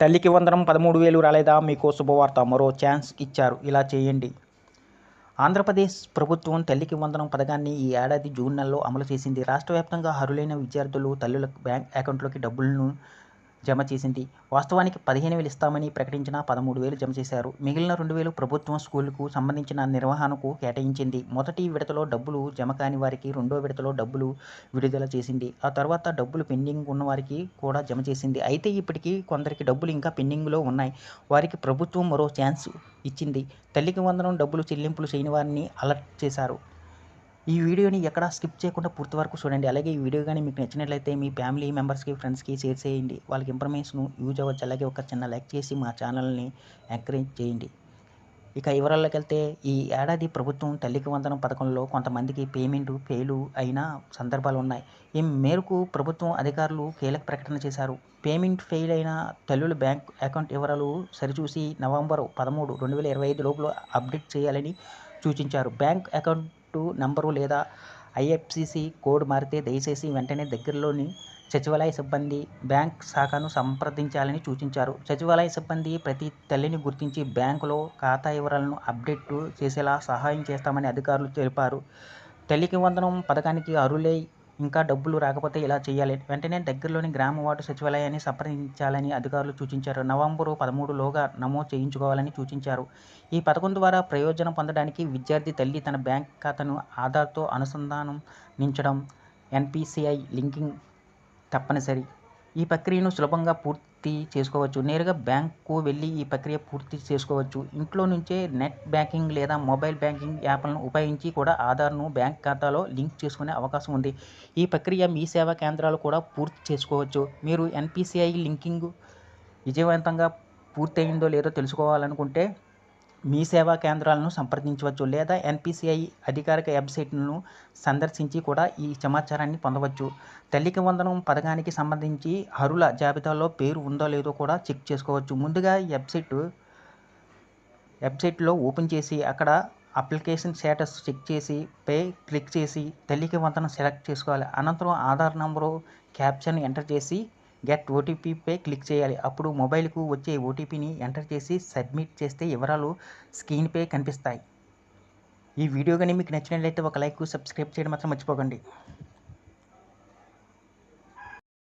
తల్లికి వందనం పదమూడు వేలు రాలేదా? మీకు శుభవార్త. మరో ఛాన్స్ ఇచ్చారు. ఇలా చేయండి. ఆంధ్రప్రదేశ్ ప్రభుత్వం తల్లికి వందనం పథకాన్ని ఈ ఏడాది జూన్ నెలలో అమలు చేసింది. రాష్ట్ర వ్యాప్తంగా అర్హులైన విద్యార్థులు తల్లుల బ్యాంక్ అకౌంట్లోకి డబ్బులను జమ చేసింది. వాస్తవానికి పదిహేను వేలు ఇస్తామని ప్రకటించిన పదమూడు వేలు జమ చేశారు. మిగిలిన రెండు వేలు ప్రభుత్వం స్కూలుకు సంబంధించిన నిర్వహణకు కేటాయించింది. మొదటి విడతలో డబ్బులు జమ కాని వారికి రెండో విడతలో డబ్బులు విడుదల చేసింది. ఆ తర్వాత డబ్బులు పెండింగ్ ఉన్న వారికి కూడా జమ చేసింది. అయితే ఇప్పటికీ కొందరికి డబ్బులు ఇంకా పెండింగ్లో ఉన్నాయి. వారికి ప్రభుత్వం మరో ఛాన్స్ ఇచ్చింది. తల్లికి వందనం డబ్బులు చెల్లింపులు చేయని వారిని అలర్ట్ చేశారు. ఈ వీడియోని ఎక్కడ స్కిప్ చేయకుండా పూర్తి వరకు చూడండి. అలాగే ఈ వీడియో కానీ మీకు నచ్చినట్లయితే మీ ఫ్యామిలీ మెంబర్స్కి ఫ్రెండ్స్కి షేర్ చేయండి. వాళ్ళకి ఇన్ఫర్మేషన్ యూజ్ అవ్వచ్చు. అలాగే ఒక చిన్న లైక్ చేసి మా ఛానల్ని ఎంకరేజ్ చేయండి. ఇక వివరాల్లోకి వెళ్తే ఈ ఏడాది ప్రభుత్వం తల్లికి వందనం పథకంలో కొంతమందికి పేమెంట్ ఫెయిలు అయిన సందర్భాలు ఉన్నాయి. ఈ మేరకు ప్రభుత్వం అధికారులు కీలక ప్రకటన చేశారు. పేమెంట్ ఫెయిల్ అయిన తల్లుల బ్యాంక్ అకౌంట్ వివరాలు సరిచూసి నవంబర్ పదమూడు రెండు వేల ఇరవై ఐదు లోపల అప్డేట్ చేయాలని సూచించారు. బ్యాంక్ అకౌంట్ నంబరు లేదా ఐఎఫ్సిసి కోడ్ మారితే దయచేసి వెంటనే దగ్గరలోని సచివాలయ సిబ్బంది బ్యాంక్ శాఖను సంప్రదించాలని సూచించారు. సచివాలయ సిబ్బంది ప్రతి తల్లిని గుర్తించి బ్యాంకులో ఖాతా వివరాలను అప్డేట్ చేసేలా సహాయం చేస్తామని అధికారులు తెలిపారు. తల్లికి వందనం పథకానికి అరులై ఇంకా డబ్బులు రాకపోతే ఇలా చేయాలి? వెంటనే దగ్గరలోని గ్రామ వార్డు సచివాలయాన్ని సంప్రదించాలని అధికారులు సూచించారు. నవంబరు పదమూడులోగా నమోదు చేయించుకోవాలని సూచించారు. ఈ పథకం ద్వారా ప్రయోజనం పొందడానికి విద్యార్థి తల్లి తన బ్యాంక్ ఖాతాను ఆధార్తో అనుసంధానించడం ఎన్పిసిఐ లింకింగ్ తప్పనిసరి. ఈ ప్రక్రియను సులభంగా పూర్తి పూర్తి చేసుకోవచ్చు. నేరుగా బ్యాంకు వెళ్ళి ఈ ప్రక్రియ పూర్తి చేసుకోవచ్చు. ఇంట్లో నుంచే నెట్ బ్యాంకింగ్ లేదా మొబైల్ బ్యాంకింగ్ యాప్లను ఉపయోగించి కూడా ఆధార్ను బ్యాంక్ ఖాతాలో లింక్ చేసుకునే అవకాశం ఉంది. ఈ ప్రక్రియ మీ సేవా కేంద్రాలు కూడా పూర్తి చేసుకోవచ్చు. మీరు ఎన్పిసిఐ లింకింగ్ విజయవంతంగా పూర్తయిందో లేదో తెలుసుకోవాలనుకుంటే మీ సేవా కేంద్రాలను సంప్రదించవచ్చు లేదా ఎన్పిసిఐ అధికారిక వెబ్సైట్ను సందర్శించి కూడా ఈ సమాచారాన్ని పొందవచ్చు. తల్లికి వందనం పథకానికి సంబంధించి అర్హుల జాబితాలో పేరు ఉందో లేదో కూడా చెక్ చేసుకోవచ్చు. ముందుగా వెబ్సైట్ వెబ్సైట్లో ఓపెన్ చేసి అక్కడ అప్లికేషన్ స్టేటస్ చెక్ చేసి పే క్లిక్ చేసి తల్లికి వందనం సెలెక్ట్ చేసుకోవాలి. అనంతరం ఆధార్ నంబరు క్యాప్షన్ ఎంటర్ చేసి గెట్ ఓటీపీపై క్లిక్ చేయాలి. అప్పుడు మొబైల్కు వచ్చే ఓటీపీని ఎంటర్ చేసి సబ్మిట్ చేస్తే వివరాలు స్క్రీన్పై కనిపిస్తాయి. ఈ వీడియో కానీ మీకు నచ్చినట్లయితే ఒక లైక్ సబ్స్క్రైబ్ చేయడం మాత్రం మర్చిపోకండి.